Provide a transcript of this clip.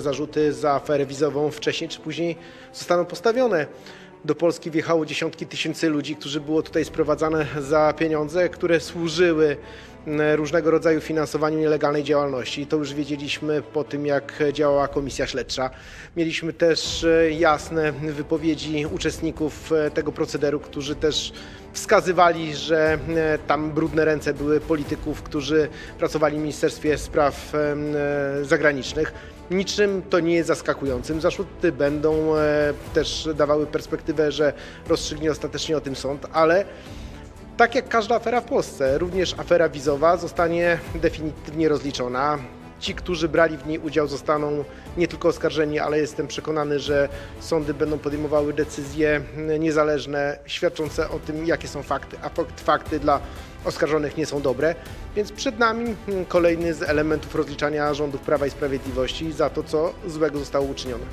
Zarzuty za aferę wizową wcześniej czy później zostaną postawione. Do Polski wjechało dziesiątki tysięcy ludzi, którzy było tutaj sprowadzane za pieniądze, które służyły m, różnego rodzaju finansowaniu nielegalnej działalności. To już wiedzieliśmy po tym, jak działała komisja śledcza. Mieliśmy też e, jasne wypowiedzi uczestników e, tego procederu, którzy też wskazywali, że e, tam brudne ręce były polityków, którzy pracowali w Ministerstwie Spraw e, Zagranicznych. Niczym to nie jest zaskakującym. Zarzuty będą e, też dawały perspektywę, że rozstrzygnie ostatecznie o tym sąd, ale tak jak każda afera w Polsce, również afera wizowa zostanie definitywnie rozliczona. Ci, którzy brali w niej udział, zostaną nie tylko oskarżeni, ale jestem przekonany, że sądy będą podejmowały decyzje niezależne, świadczące o tym, jakie są fakty, a fakt- fakty dla oskarżonych nie są dobre. Więc przed nami kolejny z elementów rozliczania rządów Prawa i Sprawiedliwości za to, co złego zostało uczynione.